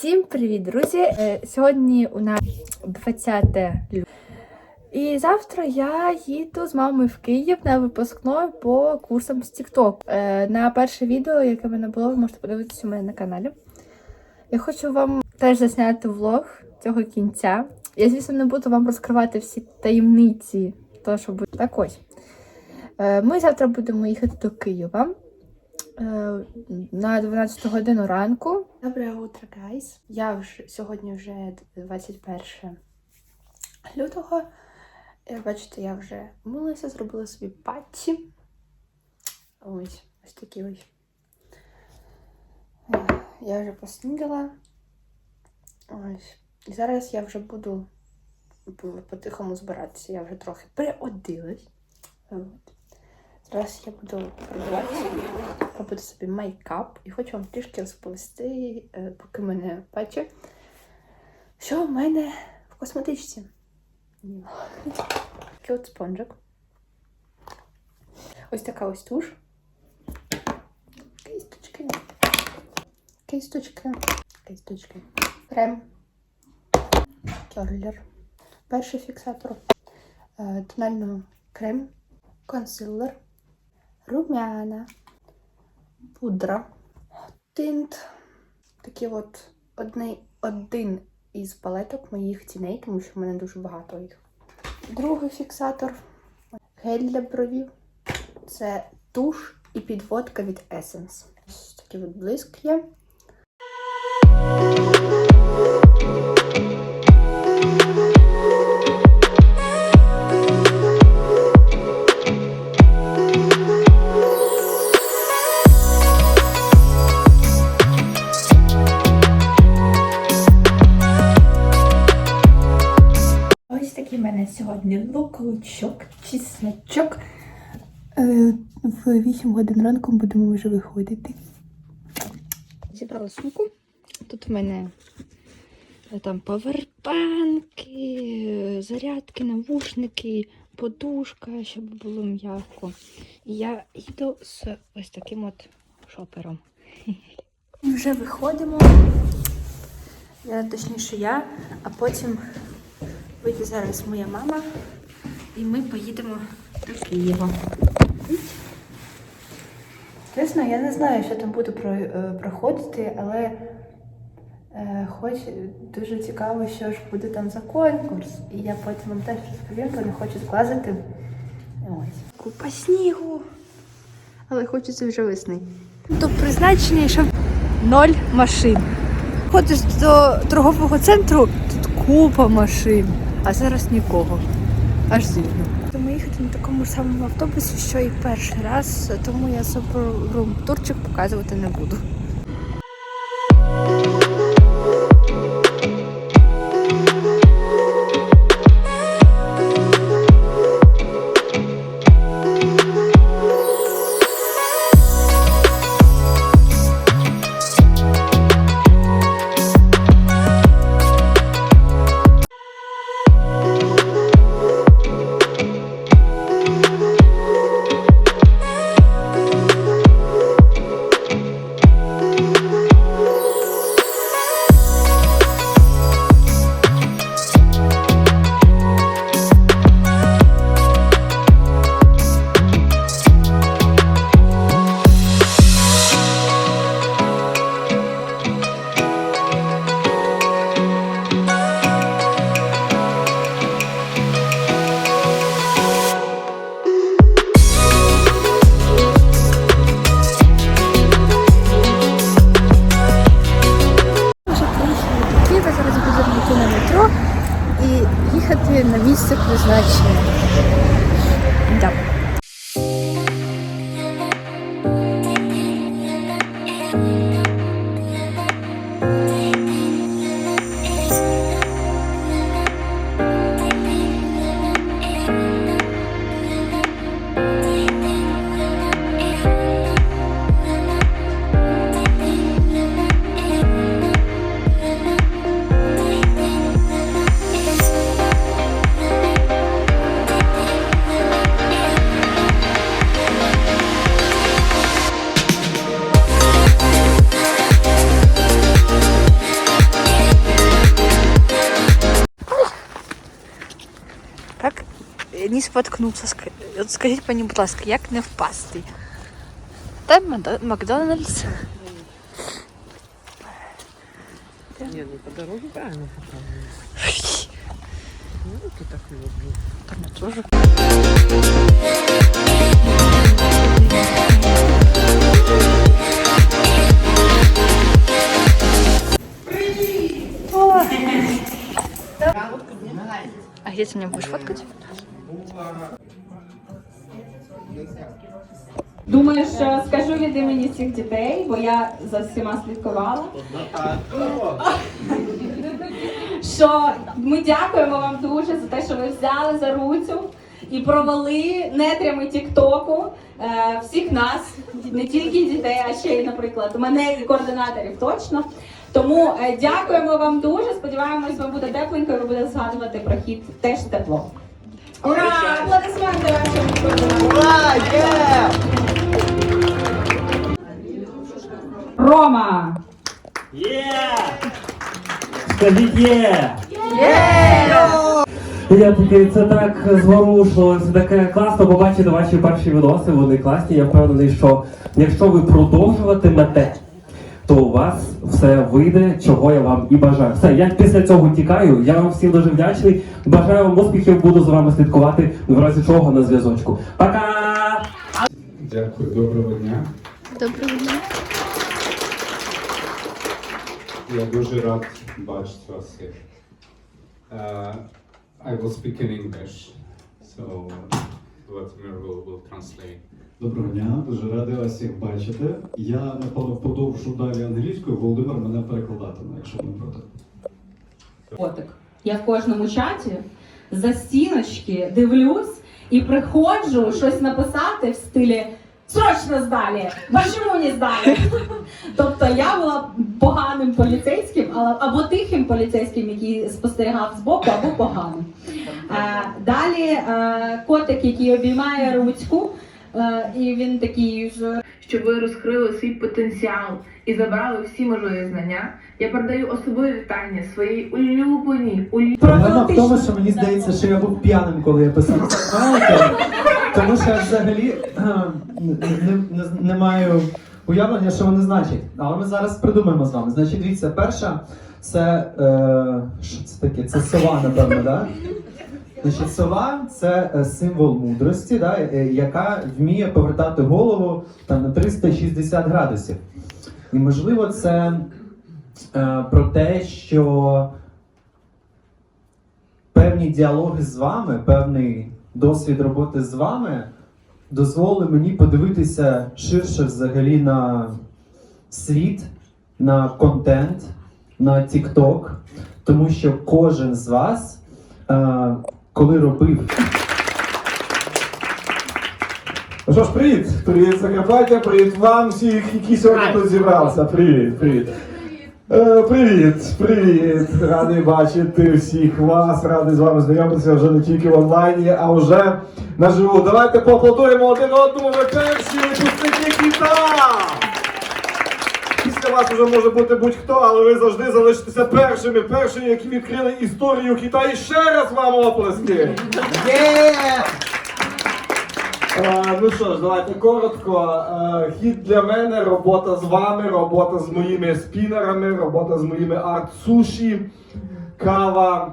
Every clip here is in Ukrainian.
Всім привіт, друзі! Е, Сьогодні у нас 20 лютого. І завтра я їду з мамою в Київ на випускной по курсам з TikTok. Е, На перше відео, яке в мене було, ви можете подивитися у мене на каналі. Я хочу вам теж засняти влог цього кінця. Я, звісно, не буду вам розкривати всі таємниці, то що буде. Так ось. Е, Ми завтра будемо їхати до Києва на 12 годину ранку. Доброе утро, гайс. Я вже сьогодні вже 21 лютого. Бачите, я вже вмилася, зробила собі патчі. Ось, ось такі ось. Е, Я вже поснідала. Ось. І зараз я вже буду по-тихому збиратися. Я вже трохи переодилась. От. Зараз я буду пробуватися, робити собі мейкап і хочу вам трішки розповісти, е, поки мене пече, що в мене в косметичці. Такий от спонжик. Ось така ось туш. Кисточки. Кисточки. Кисточки. Крем. Керлер. Перший фіксатор. Е, Тональний крем. Консилер румяна, пудра, тинт. Такий от одний, один із палеток моїх тіней, тому що в мене дуже багато їх. Другий фіксатор гель для бровів. Це туш і підводка від Essence. Ось такий от блиск є. Сьогодні чесночок. Е, В 8 годин ранку будемо вже виходити. Зібрала сумку. Тут в мене е, там павербанки, зарядки, навушники, подушка, щоб було м'яко. Я йду з ось таким от шопером. Вже виходимо. Я, точніше, я, а потім вийде зараз моя мама, і ми поїдемо до Києва. Чесно, я не знаю, що там буду про, е, проходити, але е, хоч дуже цікаво, що ж буде там за конкурс. І я потім вам теж розповім, бо не хочу зглазити. Ось. Купа снігу. Але хочеться вже весни. До призначення йшов ноль машин. Ходиш до торгового центру, тут купа машин, а зараз нікого. Аж дивно. Ми їхати на такому самому автобусі, що і перший раз, тому я собору турчик показувати не буду. мені споткнувся. Ска- От скажіть мені, будь ласка, як не впасти? Та Мадо- Макдональдс. Не, ну по дороге правильно показываешь. Ну, ты так люблю. Там я теж. А где ты меня будешь фоткать? Думаю, що скажу від імені всіх дітей, бо я за всіма слідкувала. Що ми дякуємо вам дуже за те, що ви взяли за руцю і провели нетрями Тіктоку е, всіх нас, не тільки дітей, а ще й, наприклад, мене і координаторів точно. Тому е, дякуємо вам дуже. Сподіваємось, вам буде тепленько і ви будете згадувати про хід теж тепло. Ура! Аплодисменти вашим координаторам! Рома! Є! Скажіть є! Я такий, це так зворушливо, це таке класно побачити ваші перші відоси, вони класні. Я впевнений, що якщо ви продовжуватимете, то у вас все вийде, чого я вам і бажаю. Все, я після цього тікаю. Я вам всім дуже вдячний. Бажаю вам успіхів, буду за вами слідкувати в разі чого на зв'язочку. Пока! Дякую, доброго дня. Доброго дня. Я дуже рад бачити вас всіх. Uh, I will speak in English, so Vladimir will, will translate. Доброго дня, дуже радий вас всіх бачити. Я напевно подовжу далі англійською. Володимир мене перекладатиме, якщо не проти. Котик. Я в кожному чаті за стіночки дивлюсь і приходжу щось написати в стилі Срочно здалі! Почему не здалі? Тобто я була поганим поліцейським, але або тихим поліцейським, який спостерігав збоку, або поганим. Е, далі е, котик, який обіймає ручку, і він такий ж щоб ви розкрили свій потенціал і забрали всі можливі знання. Я передаю особливе вітання своїй улюбленій, улюбленій Проблема в тому, що мені здається, що я був п'яним, коли я писав це тому що я взагалі не, не, не маю уявлення, що вони значать. Але ми зараз придумаємо з вами. Значить, дивіться, перша це е, що це таке? Це сова, напевно, да? Значить, сова це е, символ мудрості, да, е, яка вміє повертати голову там, на 360 градусів. І можливо, це е, про те, що певні діалоги з вами, певний досвід роботи з вами дозволили мені подивитися ширше взагалі на світ, на контент, на TikTok, тому що кожен з вас, е, коли робив Ну що ж, привіт! Привіт, Закарпаття, привіт вам всіх, які сьогодні тут зібралися. Привіт, привіт. Е, привіт, привіт. Радий бачити всіх вас, радий з вами знайомитися вже не тільки в онлайні, а вже наживо. Давайте поаплодуємо один одному. Перші випускники кіта! Після вас вже може бути будь-хто, але ви завжди залишитеся першими, першими, які відкрили історію кита. І ще раз вам оплески! Е, Ну що ж, давайте коротко. Хід для мене, робота з вами, робота з моїми спінерами, робота з моїми арт-суші, кава.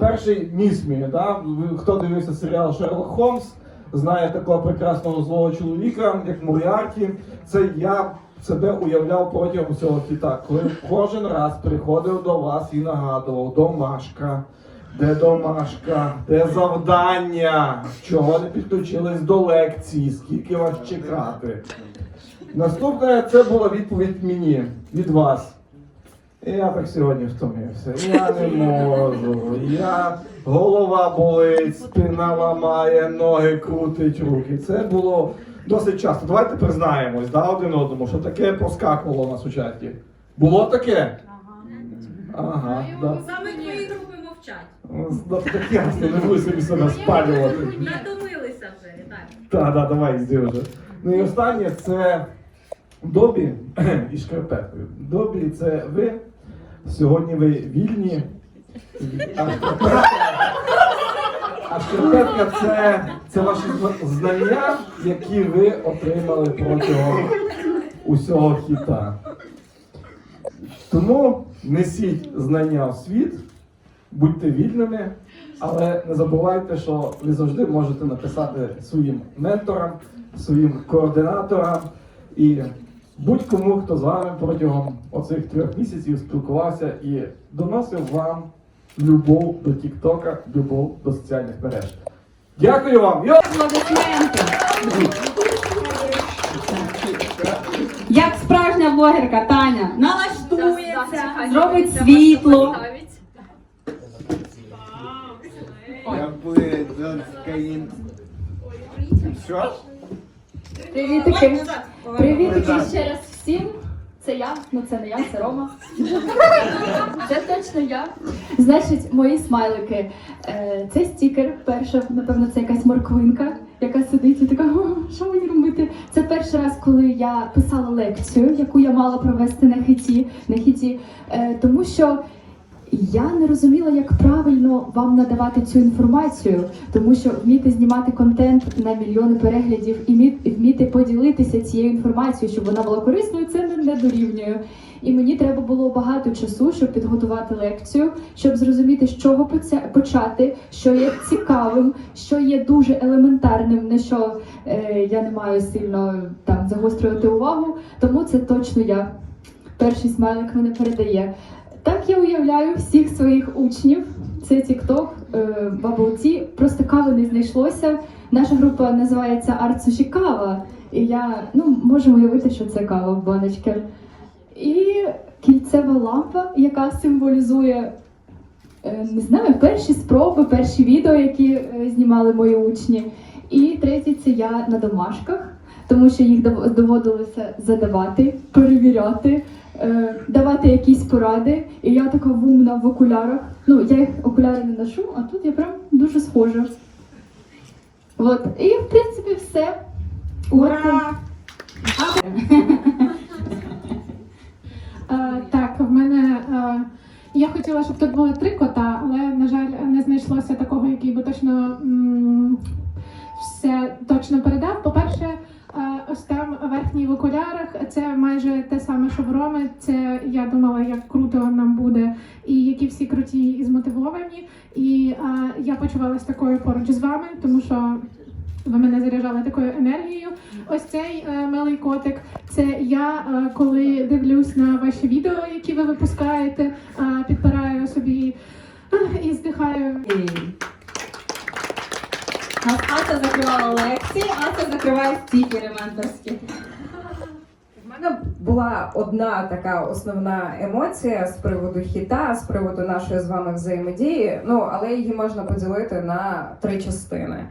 Перший міс мій, да? Хто дивився серіал Шерлок Холмс, знає такого прекрасного злого чоловіка, як Моріарті. Це я себе уявляв протягом цього хіта, коли кожен раз приходив до вас і нагадував домашка. Де домашка, де завдання, чого не підключились до лекції, скільки вас чекати. Наступне це була відповідь мені від вас. І Я так сьогодні втомився. Я не можу. Я голова болить, спина ламає, ноги крутить руки. Це було досить часто. Давайте признаємось да, один одному, що таке проскакувало у нас у чаті. Було таке? Ага. да. Саме твої групи мовчать. Ну, так ясно, не буду собі себе спалювати. Натомилися вже, так. Так, так, давай, йди вже. Ну і останнє це Добі і шкарпеткою. Добі це ви. Сьогодні ви вільні. А шкарпетка, а А шкарпетка це, це ваші знання, які ви отримали протягом усього хіта. Тому несіть знання в світ, будьте вільними, але не забувайте, що ви завжди можете написати своїм менторам, своїм координаторам і будь-кому, хто з вами протягом оцих трьох місяців спілкувався і доносив вам любов до Тіктока, любов до соціальних мереж. Дякую вам! Йо! Аплодисменти. Як справжня блогерка Таня налаштується, зробить світло. Привітики. Привітики ще раз всім. Це я, ну це не я, це Рома. Це точно я. Значить, мої смайлики. Е, Це стікер. Перша, напевно, це якась морквинка, яка сидить і така, «О, що мені робити? Це перший раз, коли я писала лекцію, яку я мала провести на хіті, на хіті, Е, тому що. Я не розуміла, як правильно вам надавати цю інформацію, тому що вміти знімати контент на мільйони переглядів і вмі- вміти поділитися цією інформацією, щоб вона була корисною, це не, дорівнює. І мені треба було багато часу, щоб підготувати лекцію, щоб зрозуміти, з чого почати, що є цікавим, що є дуже елементарним, на що е, я не маю сильно там загострювати увагу. Тому це точно я. Перший смайлик мене передає. Так я уявляю всіх своїх учнів. Це TikTok, е, бабуці. Просто кави не знайшлося. Наша група називається Арт Суші Кава. І я ну, можу уявити, що це кава в баночці. І кільцева лампа, яка символізує е, не знаю, перші спроби, перші відео, які е, знімали мої учні. І третє це я на домашках, тому що їх доводилося задавати, перевіряти, е, давати якісь поради. І я така вумна в окулярах. Ну, я їх окуляри не ношу, а тут я прям дуже схожа. От. І в принципі все. Ура! Е, так, в мене е, я хотіла, щоб тут були три кота, але на жаль, не знайшлося такого, який би точно все точно передав. По-перше, ось там верхній в окулярах це майже те саме, що в Роми. Це я думала, як круто нам буде, і які всі круті і змотивовані. І е, я почувалася такою поруч з вами, тому що. Ви мене заряджали такою енергією. Ось цей е, милий котик. Це я, е, коли дивлюсь на ваші відео, які ви випускаєте, е, підпираю собі е, і здихаю. Нас Ася закривала лекції, Ася закриває стікери менторські. В мене була одна така основна емоція з приводу хіта, з приводу нашої з вами взаємодії. Ну але її можна поділити на три частини.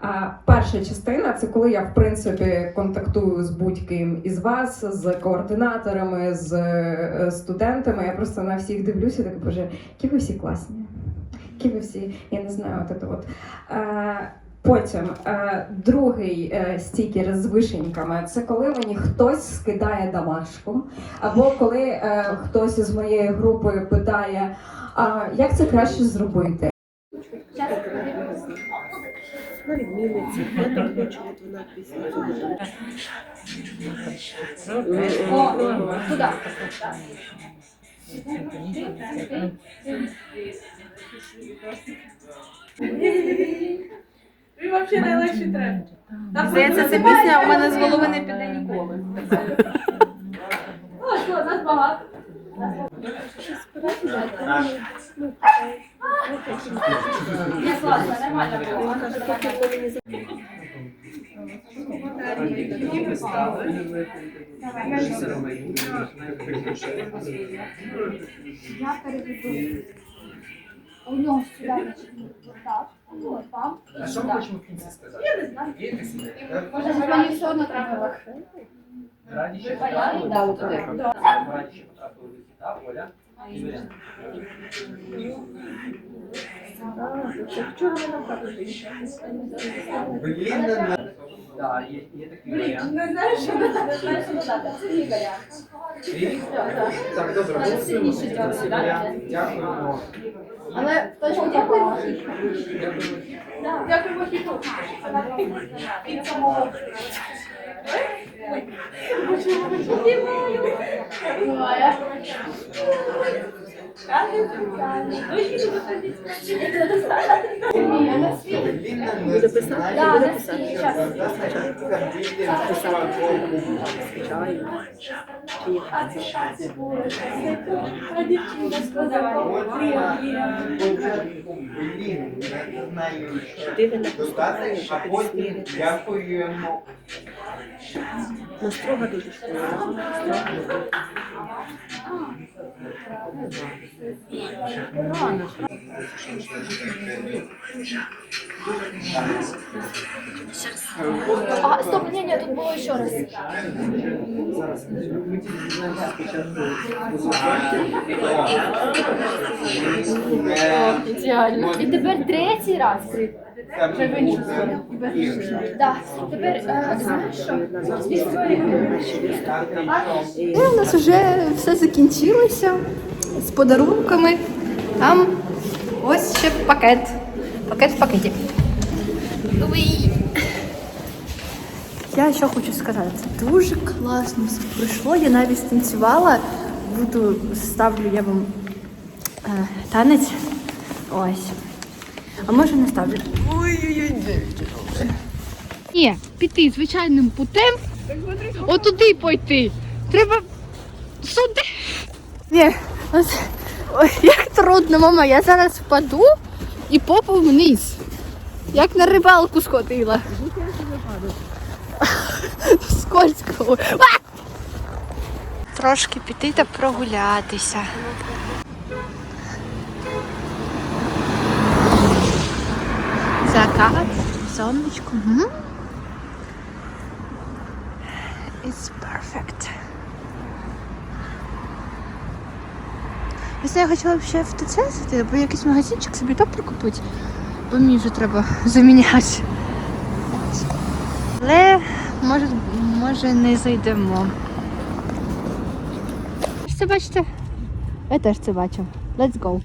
А перша частина це коли я в принципі контактую з будь-ким із вас, з координаторами, з е, студентами. Я просто на всіх дивлюся, так боже, які ви всі класні, які ви всі, я не знаю, от це от. Е, Потім е, другий е, стікер з вишеньками це коли мені хтось скидає домашку, або коли е, хтось із моєї групи питає, а як це краще зробити. Туди. Здається, ця пісня у мене з голови не піде ніколи. О, що, нас багато. Не класно, нормально було. Я переведу. У нього сюди так. Ну. А що ми хочемо в кінці сказати? Я не знаю. Може, мені все одно треба. Раді, да, от туди. Не знаю, що не знаю, що додати. Це мій варіант. Так, добре, Це сильніший дякую, так? Дякуємо. Але точно дякую. Дякуємо хіту. Буде писати? Буде писати. свій час. Не написала, що ти Дякуємо. Ну, строго дуже. А, стоп, ні, ні, тут було ще раз. Ідеально. І тепер третій раз. І у нас вже все закінчилося з подарунками. Там ось ще пакет. Пакет в пакеті. Я що хочу сказати, це дуже класно все пройшло. Я навіть станцювала. Буду ставлю я вам е, танець. Ось. А може не ставлю. Ні, піти звичайним путем. Отуди пойти. Треба сюди. Ні, от, ой, як трудно, мама. Я зараз впаду і попу вниз. Як на рибалку сходила. Скользко. Трошки піти та прогулятися. Закат, сонечко. It's perfect. Ось я хотіла ще в ТЦ зайти, або якийсь магазинчик собі топ прикупити, бо мені вже треба заміняти. Але може, може не зайдемо. Це бачите? Я теж це бачу. Let's go.